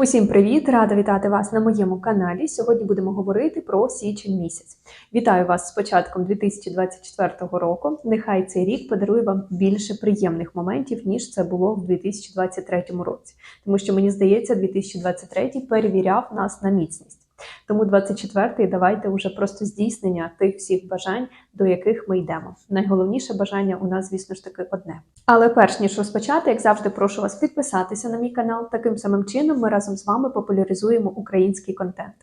Усім привіт! Рада вітати вас на моєму каналі. Сьогодні будемо говорити про січень місяць. Вітаю вас з початком 2024 року. Нехай цей рік подарує вам більше приємних моментів, ніж це було в 2023 році. Тому що мені здається, 2023 перевіряв нас на міцність. Тому 24-й давайте вже просто здійснення тих всіх бажань, до яких ми йдемо. Найголовніше бажання у нас, звісно ж таки, одне. Але перш ніж розпочати, як завжди, прошу вас підписатися на мій канал. Таким самим чином ми разом з вами популяризуємо український контент.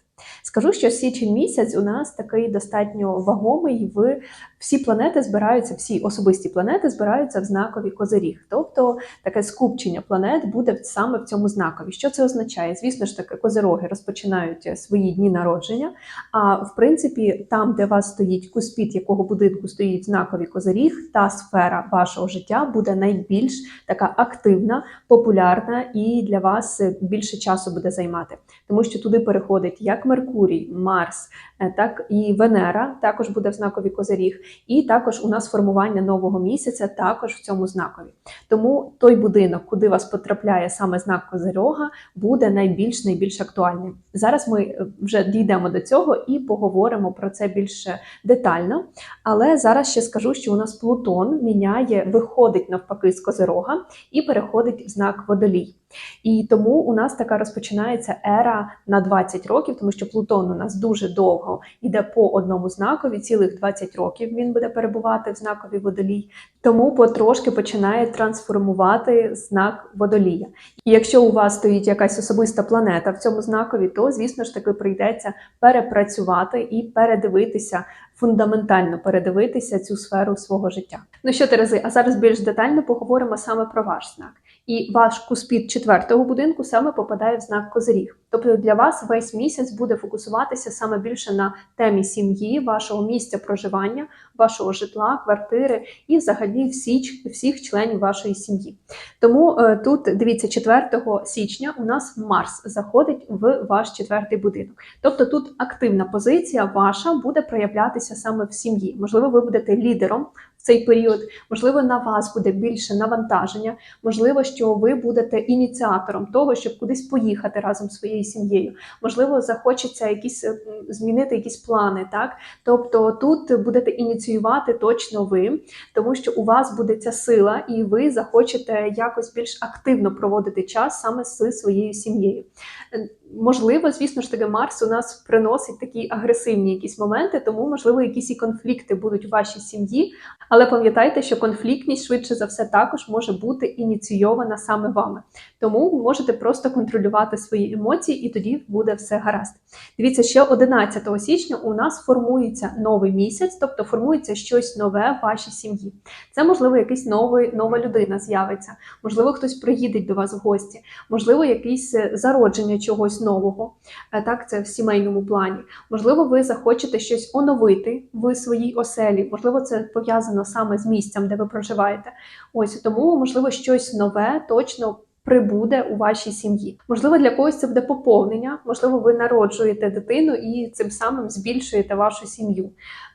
Скажу, що січень місяць у нас такий достатньо вагомий. В всі планети збираються, всі особисті планети збираються в знакові козиріг. Тобто таке скупчення планет буде саме в цьому знакові. Що це означає? Звісно ж таки, козироги розпочинають свої дні народження. А в принципі, там, де вас стоїть куспіт, якого будинку стоїть знаковий козиріг, та сфера вашого життя буде найбільш така активна, популярна і для вас більше часу буде займати, тому що туди переходить як Меркурій, Марс, е, так і Венера, також буде в знакові козиріг, і також у нас формування нового місяця також в цьому знакові. Тому той будинок, куди вас потрапляє саме знак Козирога, буде найбільш найбільш актуальним. Зараз ми е, вже дійдемо до цього і поговоримо про це більш детально. Але зараз ще скажу, що у нас Плутон міняє, виходить навпаки з Козирога і переходить в знак Водолій. І тому у нас така розпочинається ера на 20 років, тому що Плутон у нас дуже довго йде по одному знакові, цілих 20 років він буде перебувати в знакові водолій, тому потрошки починає трансформувати знак водолія. І якщо у вас стоїть якась особиста планета в цьому знакові, то звісно ж таки прийдеться перепрацювати і передивитися. Фундаментально передивитися цю сферу свого життя. Ну що, Терези, а зараз більш детально поговоримо саме про ваш знак. І ваш куспіт четвертого будинку саме попадає в знак Козиріг. Тобто для вас весь місяць буде фокусуватися саме більше на темі сім'ї, вашого місця проживання, вашого житла, квартири і взагалі всіх, всіх членів вашої сім'ї. Тому е, тут дивіться, 4 січня у нас Марс заходить в ваш четвертий будинок. Тобто тут активна позиція ваша буде проявлятися саме в сім'ї. Можливо, ви будете лідером цей період, можливо, на вас буде більше навантаження, можливо, що ви будете ініціатором того, щоб кудись поїхати разом з своєю сім'єю. Можливо, захочеться якісь змінити якісь плани. Так, тобто тут будете ініціювати точно ви, тому що у вас буде ця сила, і ви захочете якось більш активно проводити час саме з своєю сім'єю. Можливо, звісно ж таки, Марс у нас приносить такі агресивні якісь моменти, тому можливо якісь і конфлікти будуть у вашій сім'ї. Але пам'ятайте, що конфліктність швидше за все також може бути ініційована саме вами. Тому можете просто контролювати свої емоції, і тоді буде все гаразд. Дивіться, ще 11 січня у нас формується новий місяць, тобто формується щось нове в вашій сім'ї. Це можливо якийсь новий нова людина з'явиться, можливо, хтось приїде до вас в гості, можливо, якесь е, зародження чогось нового. Е, Так, це в сімейному плані. Можливо, ви захочете щось оновити в своїй оселі. Можливо, це пов'язано саме з місцем, де ви проживаєте. Ось тому, можливо, щось нове точно. Прибуде у вашій сім'ї. Можливо, для когось це буде поповнення, можливо, ви народжуєте дитину і цим самим збільшуєте вашу сім'ю.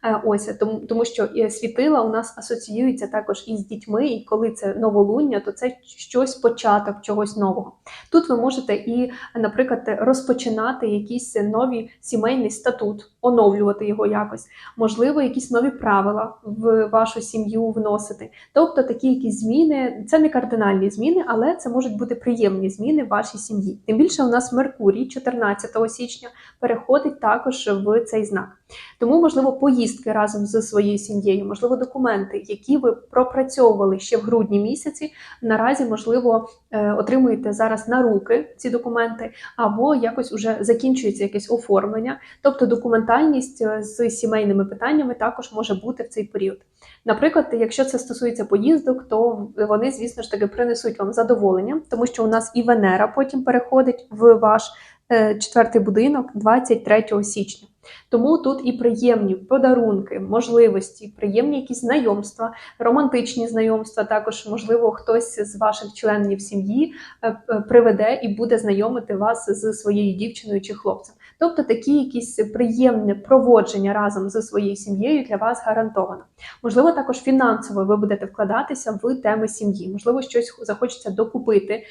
Е, Ось тому, тому що е, світила у нас асоціюється також із дітьми, і коли це новолуння, то це щось початок чогось нового. Тут ви можете і, наприклад, розпочинати якийсь новий сімейний статут, оновлювати його якось, можливо, якісь нові правила в вашу сім'ю вносити. Тобто такі якісь зміни, це не кардинальні зміни, але це можуть бути приємні зміни в вашій сім'ї. Тим більше у нас Меркурій 14 січня переходить також в цей знак. Тому, можливо, поїздки разом зі своєю сім'єю, можливо, документи, які ви пропрацьовували ще в грудні місяці. Наразі, можливо, е, отримуєте зараз на руки ці документи, або якось уже закінчується якесь оформлення. Тобто документальність е, з сімейними питаннями також може бути в цей період. Наприклад, якщо це стосується поїздок, то вони, звісно ж таки, принесуть вам задоволення, тому що у нас і Венера потім переходить в ваш е, четвертий будинок 23 січня. Тому тут і приємні подарунки, можливості, приємні якісь знайомства, романтичні знайомства. Також, можливо, хтось з ваших членів сім'ї е, е, приведе і буде знайомити вас з своєю дівчиною чи хлопцем. Тобто такі якісь приємне проводження разом зі своєю сім'єю для вас гарантовано. Можливо, також фінансово ви будете вкладатися в теми сім'ї. Можливо, щось захочеться докупити е,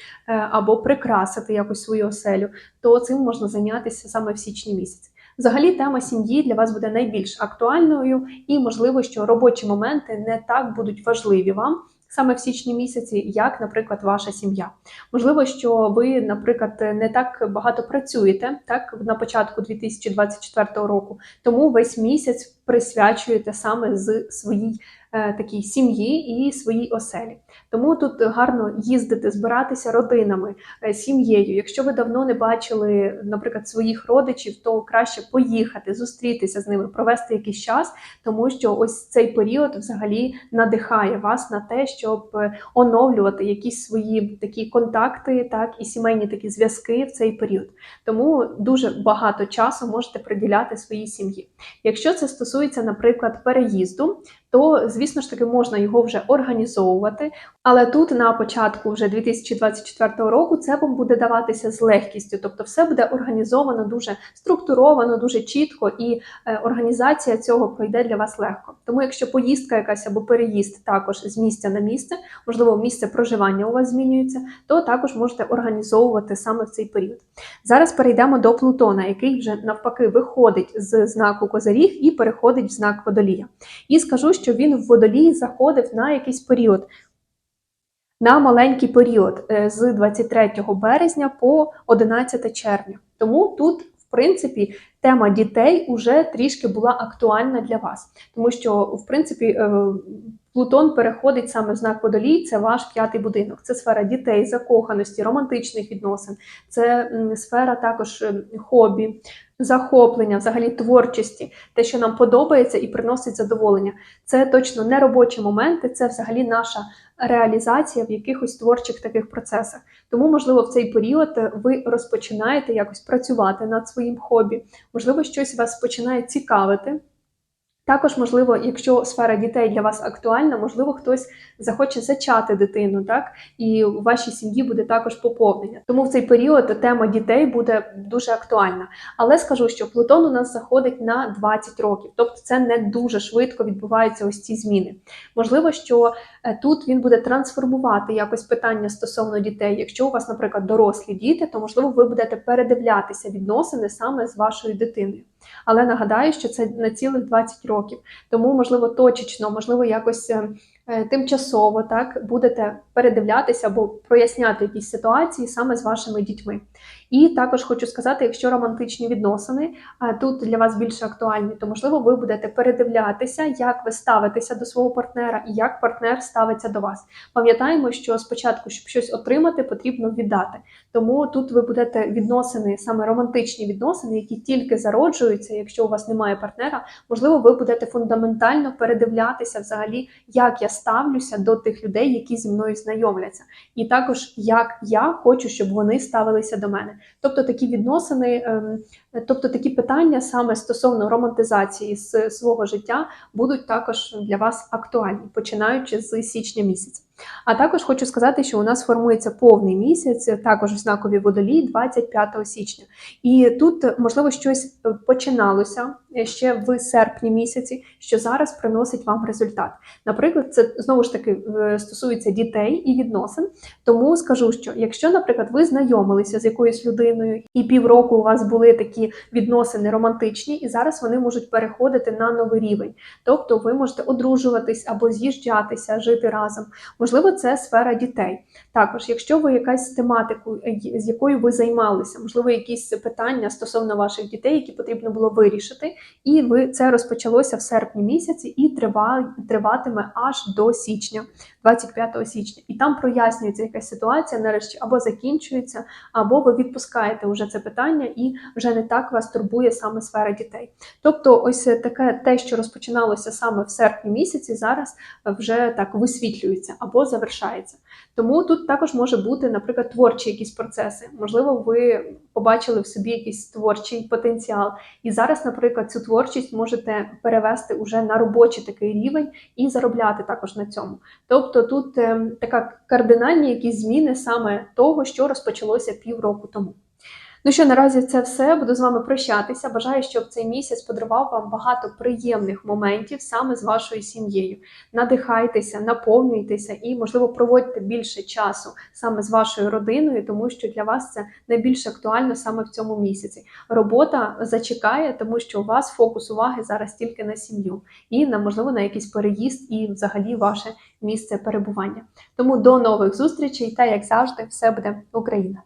або прикрасити якось свою оселю, то цим можна зайнятися саме в січні місяці. Взагалі, тема сім'ї для вас буде найбільш актуальною, і можливо, що робочі моменти не так будуть важливі вам. Саме в січні місяці, як, наприклад, ваша сім'я. Можливо, що ви, наприклад, не так багато працюєте так на початку 2024 року, тому весь місяць присвячуєте саме з своїй е, такій сім'ї і своїй оселі. Тому тут гарно їздити, збиратися родинами, е, сім'єю. Якщо ви давно не бачили, наприклад, своїх родичів, то краще поїхати, зустрітися з ними, провести якийсь час, тому що ось цей період взагалі надихає вас на те, щоб е, оновлювати якісь свої такі контакти, так і сімейні такі зв'язки в цей період. Тому дуже багато часу можете приділяти своїй сім'ї. Якщо це стосується, наприклад, переїзду, то звісно ж таки можна його вже організовувати. Але тут на початку вже 2024 року це вам буде даватися з легкістю, тобто все буде організовано дуже структуровано, дуже чітко, і е, організація цього пройде для вас легко. Тому, якщо поїздка якась або переїзд також з місця на місце, можливо, місце проживання у вас змінюється, то також можете організовувати саме в цей період. Зараз перейдемо до Плутона, який вже навпаки виходить з знаку Козаріг і переходить в знак Водолія. І скажу, що він в водолії заходив на якийсь період. На маленький період е, з 23 березня по 11 червня. Тому тут, в принципі, тема дітей уже трішки була актуальна для вас, тому що, в принципі, е, Плутон переходить саме в знак водолій, це ваш п'ятий будинок. Це сфера дітей, закоханості, романтичних відносин, це сфера також е, хобі, захоплення, взагалі творчості, те, що нам подобається і приносить задоволення. Це точно не робочі моменти, це взагалі наша реалізація в якихось творчих таких процесах. Тому, можливо, в цей період ви розпочинаєте якось працювати над своїм хобі, можливо, щось вас починає цікавити. Також, можливо, якщо сфера дітей для вас актуальна, можливо, хтось захоче зачати дитину, так і у вашій сім'ї буде також поповнення. Тому в цей період тема дітей буде дуже актуальна. Але скажу, що Плутон у нас заходить на 20 років, тобто це не дуже швидко відбуваються ось ці зміни. Можливо, що е, тут він буде трансформувати якось питання стосовно дітей. Якщо у вас, наприклад, дорослі діти, то можливо ви будете передивлятися відносини саме з вашою дитиною. Але нагадаю, що це на цілих 20 років. Тому, можливо, точечно, можливо, якось е, тимчасово так будете передивлятися або проясняти якісь ситуації саме з вашими дітьми. І також хочу сказати, якщо романтичні відносини е, тут для вас більше актуальні, то можливо ви будете передивлятися, як ви ставитеся до свого партнера і як партнер ставиться до вас. Пам'ятаємо, що спочатку, щоб щось отримати, потрібно віддати. Тому тут ви будете відносини, саме романтичні відносини, які тільки зароджуються, якщо у вас немає партнера, можливо, ви будете фундаментально передивлятися взагалі, як я ставлюся до тих людей, які зі мною знайомляться, і також як я хочу, щоб вони ставилися до мене. Тобто такі відносини, ем, тобто такі питання саме стосовно романтизації з свого життя будуть також для вас актуальні, починаючи з січня місяця. А також хочу сказати, що у нас формується повний місяць, також в знакові водолій 25 січня. І тут, можливо, щось починалося ще в серпні місяці, що зараз приносить вам результат. Наприклад, це знову ж таки стосується дітей і відносин. Тому скажу, що якщо, наприклад, ви знайомилися з якоюсь людиною, і півроку у вас були такі відносини романтичні, і зараз вони можуть переходити на новий рівень. Тобто ви можете одружуватись або з'їжджатися, жити разом. Можливо, це сфера дітей. Також, якщо ви якась тематику, з якою ви займалися, можливо, якісь питання стосовно ваших дітей, які потрібно було вирішити, і ви це розпочалося в серпні місяці і триватиме аж до січня, 25 січня. І там прояснюється якась ситуація, нарешті або закінчується, або ви відпускаєте вже це питання, і вже не так вас турбує саме сфера дітей. Тобто, ось таке те, що розпочиналося саме в серпні місяці, зараз вже так висвітлюється або або завершається. Тому тут також може бути, наприклад, творчі якісь процеси. Можливо, ви побачили в собі якийсь творчий потенціал, і зараз, наприклад, цю творчість можете перевести уже на робочий такий рівень і заробляти також на цьому. Тобто тут е, така кардинальні якісь зміни саме того, що розпочалося півроку тому. Ну що, наразі це все. Буду з вами прощатися. Бажаю, щоб цей місяць подарував вам багато приємних моментів саме з вашою сім'єю. Надихайтеся, наповнюйтеся і, можливо, проводьте більше часу саме з вашою родиною, тому що для вас це найбільш актуально саме в цьому місяці. Робота зачекає, тому що у вас фокус уваги зараз тільки на сім'ю і на можливо на якийсь переїзд і взагалі ваше місце перебування. Тому до нових зустрічей та як завжди, все буде Україна!